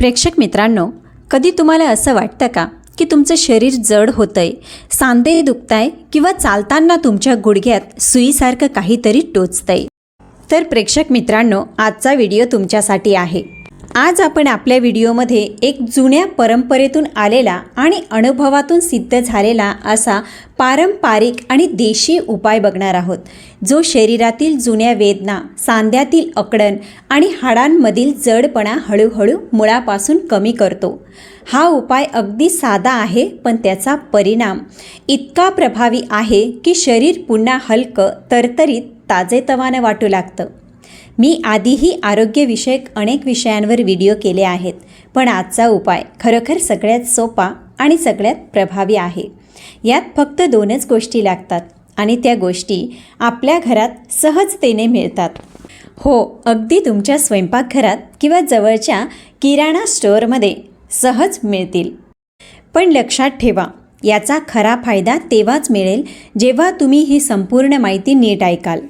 प्रेक्षक मित्रांनो कधी तुम्हाला असं वाटतं का की तुमचं शरीर जड होतंय सांधे दुखताय किंवा चालताना तुमच्या गुडघ्यात सुईसारखं काहीतरी टोचतंय? तर प्रेक्षक मित्रांनो आजचा व्हिडिओ तुमच्यासाठी आहे. आज आपण आपल्या व्हिडिओमध्ये एक जुन्या परंपरेतून आलेला आणि अनुभवातून सिद्ध झालेला असा पारंपरिक आणि देशी उपाय बघणार आहोत. जो शरीरातील जुन्या वेदना सांध्यातील अकडण आणि हाडांमधील जडपणा हळूहळू मुळापासून कमी करतो. हा उपाय अगदी साधा आहे पण त्याचा परिणाम इतका प्रभावी आहे की शरीर पुन्हा हलकं तरतरीत ताजेतवानं वाटू लागतं. मी आधीही आरोग्यविषयक अनेक विषयांवर व्हिडिओ केले आहेत पण आजचा उपाय खरोखर सगळ्यात सोपा आणि सगळ्यात प्रभावी आहे. यात फक्त दोनच गोष्टी लागतात आणि त्या गोष्टी आपल्या घरात सहजतेने मिळतात. हो अगदी तुमच्या स्वयंपाकघरात किंवा जवळच्या किराणा स्टोअरमध्ये सहज मिळतील. पण लक्षात ठेवा याचा खरा फायदा तेव्हाच मिळेल जेव्हा तुम्ही ही संपूर्ण माहिती नीट ऐकाल.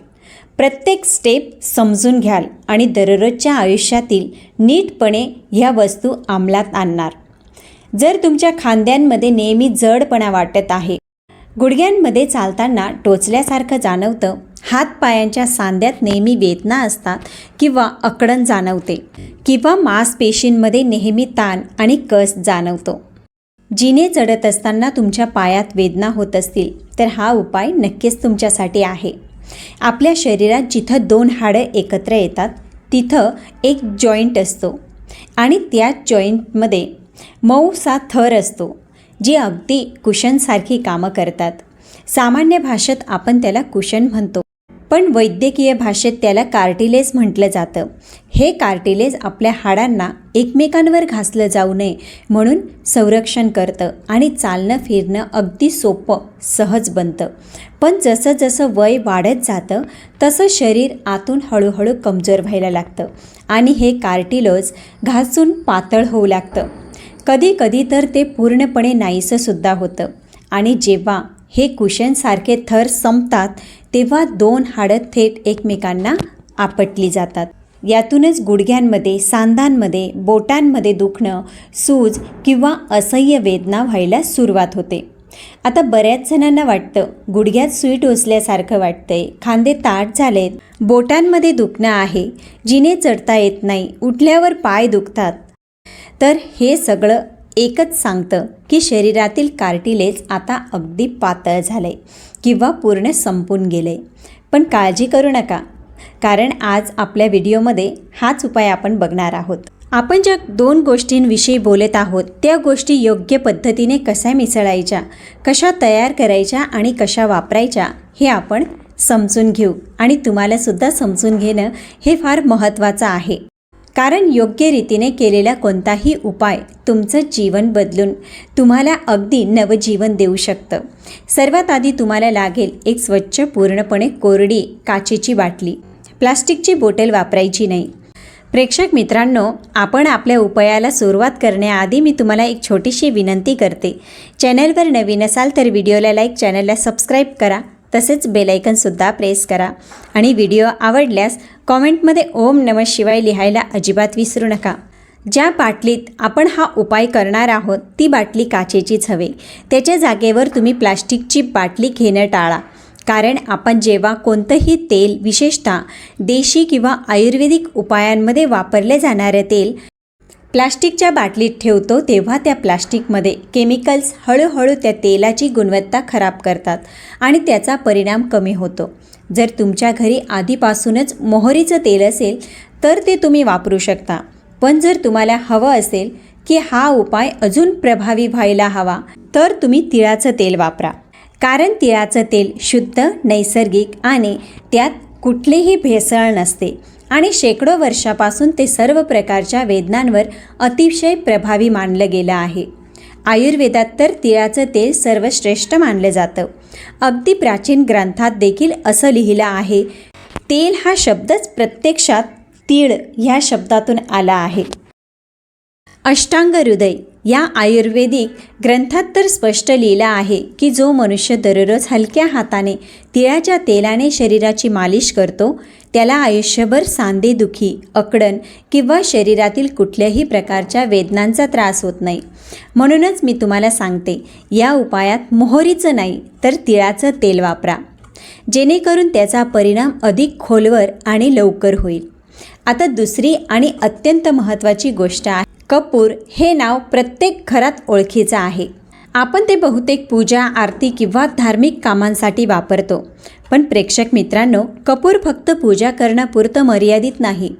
प्रत्येक स्टेप समजून घ्याल आणि दररोजच्या आयुष्यातील नीटपणे ह्या वस्तू अंमलात आणणार. जर तुमच्या खांद्यांमध्ये नेहमी जडपणा वाटत आहे गुडघ्यांमध्ये चालताना टोचल्यासारखं जाणवतं हातपायांच्या सांध्यात नेहमी वेदना असतात किंवा अकडण जाणवते किंवा मांसपेशींमध्ये नेहमी ताण आणि कस जाणवतो. जिने चढत असताना तुमच्या पायात वेदना होत असतील तर हा उपाय नक्कीच तुमच्यासाठी आहे. आपल्या शरीरात जिथं दोन हाडं एकत्र येतात तिथं एक जॉईंट असतो. आणि त्या जॉईंटमध्ये मऊसा थर असतो जी अगदी कुशनसारखी कामं करतात. सामान्य भाषेत आपण त्याला कुशन म्हणतो. पण वैद्यकीय भाषेत त्याला कार्टिलेज म्हटलं जातं. हे कार्टिलेज आपल्या हाडांना एकमेकांवर घासलं जाऊ नये म्हणून संरक्षण करतं आणि चालणं फिरणं अगदी सोपं सहज बनतं. पण जसं जसं वय वाढत जातं तसं शरीर आतून हळूहळू कमजोर व्हायला लागतं आणि हे कार्टिलोज घासून पातळ होऊ लागतं. कधी कधी तर ते पूर्णपणे नाहीसंसुद्धा होतं आणि जेव्हा हे कुशनसारखे थर संपतात तेव्हा दोन हाडं थेट एकमेकांना आपटली जातात. यातूनच गुडघ्यांमध्ये सांधांमध्ये बोटांमध्ये दुखणं सूज किंवा असह्य वेदना व्हायला सुरुवात होते. आता बऱ्याच जणांना वाटतं गुडघ्यात सुई टोचल्यासारखं वाटतंय. खांदे ताट झालेत. बोटांमध्ये दुखणं आहे. जिने चढता येत नाही. उठल्यावर पाय दुखतात. तर हे सगळं एकच सांगतं की शरीरातील कार्टिलेज आता अगदी पातळ झालंय किंवा पूर्ण संपून गेले पण काळजी करू नका कारण आज आपल्या व्हिडिओमध्ये हाच उपाय आपण बघणार आहोत. आपण ज्या दोन गोष्टींविषयी बोलत आहोत त्या गोष्टी योग्य पद्धतीने कशा मिसळायच्या कशा तयार करायच्या आणि कशा वापरायच्या हे आपण समजून घेऊ. आणि तुम्हालासुद्धा समजून घेणं हे फार महत्त्वाचं आहे. कारण योग्य रीतीने केलेला कोणताही उपाय तुमचं जीवन बदलून तुम्हाला अगदी नवजीवन देऊ शकतं. सर्वात आधी तुम्हाला लागेल एक स्वच्छ पूर्णपणे कोरडी काचेची बाटली. प्लास्टिकची बोटल वापरायची नाही. प्रेक्षक मित्रांनो आपण आपल्या उपायाला सुरुवात करण्याआधी मी तुम्हाला एक छोटीशी विनंती करते. चॅनलवर नवीन असाल तर व्हिडिओला लाईक चॅनलला सबस्क्राईब करा. तसेच बेलायकनसुद्धा प्रेस करा. आणि व्हिडिओ आवडल्यास कॉमेंटमध्ये ओम नम शिवाय लिहायला अजिबात विसरू नका. ज्या बाटलीत आपण हा उपाय करणार आहोत ती बाटली काचेचीच हवे. त्याच्या जागेवर तुम्ही प्लास्टिकची बाटली घेणं टाळा. कारण आपण जेव्हा कोणतंही तेल विशेषतः देशी किंवा आयुर्वेदिक उपायांमध्ये वापरले जाणारे तेल प्लास्टिकच्या बाटलीत ठेवतो तेव्हा त्या प्लास्टिकमध्ये केमिकल्स हळूहळू त्या तेलाची गुणवत्ता खराब करतात आणि त्याचा परिणाम कमी होतो. जर तुमच्या घरी आधीपासूनच मोहरीचं तेल असेल तर ते तुम्ही वापरू शकता. पण जर तुम्हाला हवं असेल की हा उपाय अजून प्रभावी व्हायला हवा तर तुम्ही तिळाचं तेल वापरा. कारण तिळाचं तेल शुद्ध नैसर्गिक आणि त्यात कुठलीही भेसळ नसते. आणि शेकडो वर्षापासून ते सर्व प्रकारच्या वेदनांवर अतिशय प्रभावी मानलं गेलं आहे. आयुर्वेदात तर तिळाचं तेल सर्वश्रेष्ठ मानलं जातं. अगदी प्राचीन ग्रंथात देखील असं लिहिलं आहे तेल हा शब्दच प्रत्यक्षात तीळ ह्या शब्दातून आला आहे. अष्टांग हृदय या आयुर्वेदिक ग्रंथात तर स्पष्ट लिहिलं आहे की जो मनुष्य दररोज हलक्या हाताने तिळाच्या तेलाने शरीराची मालिश करतो त्याला आयुष्यभर सांधेदुखी अकडण किंवा शरीरातील कुठल्याही प्रकारच्या वेदनांचा त्रास होत नाही. म्हणूनच मी तुम्हाला सांगते या उपायात मोहरीचं नाही तर तिळाचं तेल वापरा. जेणेकरून त्याचा परिणाम अधिक खोलवर आणि लवकर होईल. आता दुसरी आणि अत्यंत महत्त्वाची गोष्ट आहे. कपूर हे नाव प्रत्येक घरात ओळखीचं आहे. आपण ते बहुतेक पूजा आरती किंवा धार्मिक कामांसाठी वापरतो. पण प्रेक्षक मित्रांनो कपूर फक्त पूजा करण्यापुरतं मर्यादित नाही.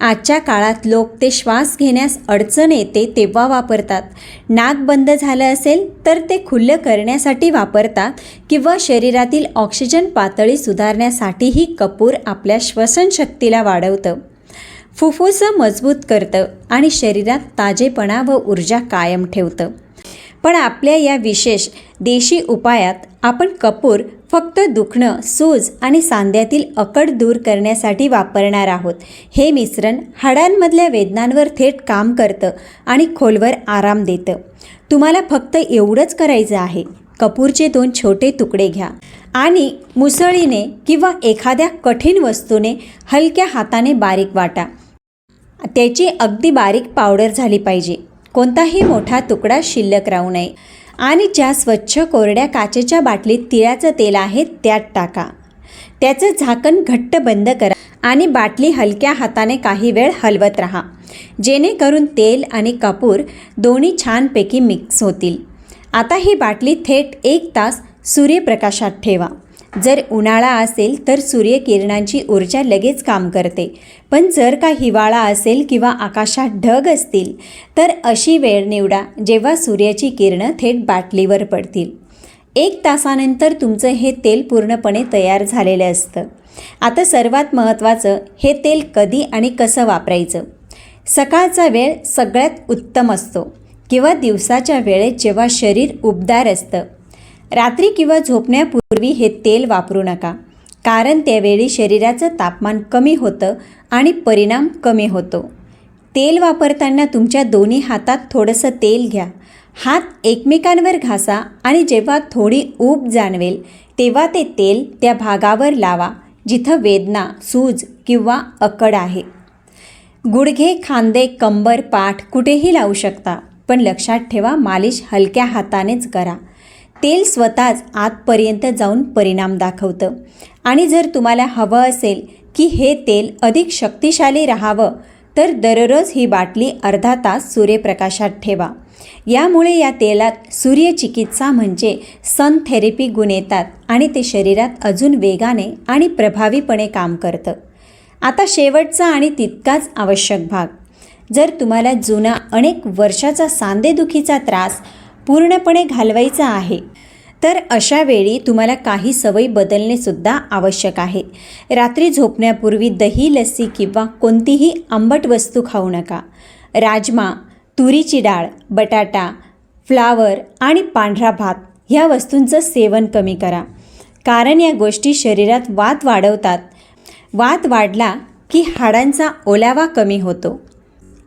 आजच्या काळात लोक ते श्वास घेण्यास अडचण येते तेव्हा वापरतात. नाक बंद झालं असेल तर ते खुल्लं करण्यासाठी वापरतात किंवा शरीरातील ऑक्सिजन पातळी सुधारण्यासाठीही कपूर आपल्या श्वसनशक्तीला वाढवतं. फुफ्फुसं मजबूत करतं आणि शरीरात ताजेपणा व ऊर्जा कायम ठेवतं. पण आपल्या या विशेष देशी उपायात आपण कपूर फक्त दुखणं सूज आणि सांध्यातील अकड दूर करण्यासाठी वापरणार आहोत. हे मिश्रण हाडांमधल्या वेदनांवर थेट काम करतं आणि खोलवर आराम देतं. तुम्हाला फक्त एवढंच करायचं आहे. कपूरचे दोन छोटे तुकडे घ्या. आणि मुसळीने किंवा एखाद्या कठीण वस्तूने हलक्या हाताने बारीक वाटा. त्याची अगदी बारीक पावडर झाली पाहिजे. कोणताही मोठा तुकडा शिल्लक राहू नये. आणि ज्या स्वच्छ कोरड्या काचेच्या बाटलीत तिळाचं तेल आहे त्यात टाका. त्याचं झाकण घट्ट बंद करा आणि बाटली हलक्या हाताने काही वेळ हलवत राहा. जेणेकरून तेल आणि कापूर दोन्ही छानपैकी मिक्स होतील. आता ही बाटली थेट एक तास सूर्यप्रकाशात ठेवा. जर उन्हाळा असेल तर सूर्यकिरणांची ऊर्जा लगेच काम करते. पण जर का हिवाळा असेल किंवा आकाशात ढग असतील तर अशी वेळ निवडा जेव्हा सूर्याची किरणं थेट बाटलीवर पडतील. एक तासानंतर तुमचं हे तेल पूर्णपणे तयार झालेलं असतं. आता सर्वात महत्त्वाचं हे तेल कधी आणि कसं वापरायचं? सकाळचा वेळ सगळ्यात उत्तम असतो किंवा दिवसाच्या वेळेत जेव्हा शरीर उबदार असतं. रात्री किंवा झोपण्यापूर्वी हे तेल वापरू नका. कारण त्यावेळी शरीराचं तापमान कमी होतं आणि परिणाम कमी होतो. तेल वापरताना तुमच्या दोन्ही हातात थोडंसं तेल घ्या. हात एकमेकांवर घासा आणि जेव्हा थोडी ऊब जाणवेल तेव्हा ते तेल त्या भागावर लावा जिथं वेदना सूज किंवा अकड आहे. गुडघे खांदे कंबर पाठ कुठेही लावू शकता पण लक्षात ठेवा मालिश हलक्या हातानेच करा. तेल स्वतःच आतपर्यंत जाऊन परिणाम दाखवतं. आणि जर तुम्हाला हवं असेल की हे तेल अधिक शक्तिशाली राहावं तर दररोज ही बाटली अर्धा तास सूर्यप्रकाशात ठेवा. यामुळे या तेलात सूर्यचिकित्सा म्हणजे सन थेरपी गुण येतात आणि ते शरीरात अजून वेगाने आणि प्रभावीपणे काम करतं. आता शेवटचा आणि तितकाच आवश्यक भाग. जर तुम्हाला जुना अनेक वर्षाचा सांधेदुखीचा त्रास पूर्णपणे घालवायचा आहे. तर अशा वेळी तुम्हाला काही सवयी बदलणेसुद्धा आवश्यक आहे. रात्री झोपण्यापूर्वी दही लस्सी किंवा कोणतीही आंबट वस्तू खाऊ नका. राजमा तुरीची डाळ बटाटा फ्लावर आणि पांढरा भात ह्या वस्तूंचं सेवन कमी करा. कारण या गोष्टी शरीरात वात वाढवतात. वात वाढला की हाडांचा ओलावा कमी होतो.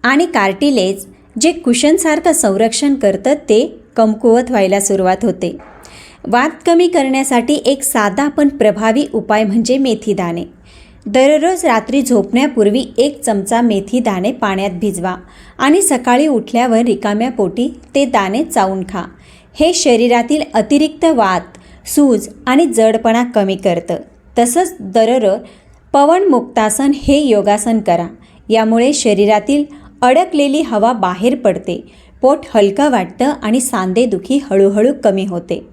आणि कार्टिलेज जे कुशनसारखं संरक्षण करतं ते कमकुवत व्हायला सुरुवात होते. वात कमी करण्यासाठी एक साधा पण प्रभावी उपाय म्हणजे मेथी दाणे. दररोज रात्री झोपण्यापूर्वी एक चमचा मेथी दाणे पाण्यात भिजवा आणि सकाळी उठल्यावर रिकाम्या पोटी ते दाणे चावून खा. हे शरीरातील अतिरिक्त वात सूज आणि जडपणा कमी करतं. तसंच दररोज पवनमुक्तासन हे योगासन करा. यामुळे शरीरातील अडकलेली हवा बाहेर पडते. पोट हलकं वाटतं आणि सांधेदुखी हळूहळू कमी होते.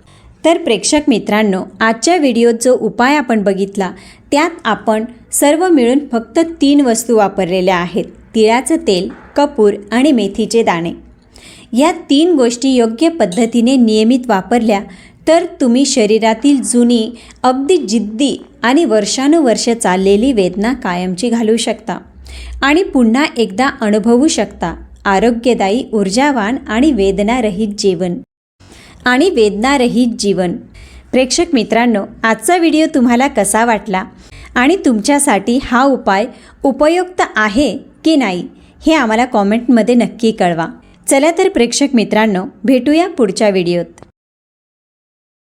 तर प्रेक्षक मित्रांनो आजच्या व्हिडिओत जो उपाय आपण बघितला त्यात आपण सर्व मिळून फक्त तीन वस्तू वापरलेल्या आहेत. तिळाचं तेल कपूर आणि मेथीचे दाणे. या तीन गोष्टी योग्य पद्धतीने नियमित वापरल्या तर तुम्ही शरीरातील जुनी अगदी जिद्दी आणि वर्षानुवर्ष चाललेली वेदना कायमची घालू शकता आणि पुन्हा एकदा अनुभवू शकता. आरोग्यदायी ऊर्जावान आणि वेदनारहित जेवण आणि वेदनारहित जीवन. प्रेक्षक मित्रांनो आजचा व्हिडिओ तुम्हाला कसा वाटला आणि तुमच्यासाठी हा उपाय उपयुक्त आहे की नाही हे आम्हाला कॉमेंटमध्ये नक्की कळवा. चला तर प्रेक्षक मित्रांनो भेटूया पुढच्या व्हिडिओत.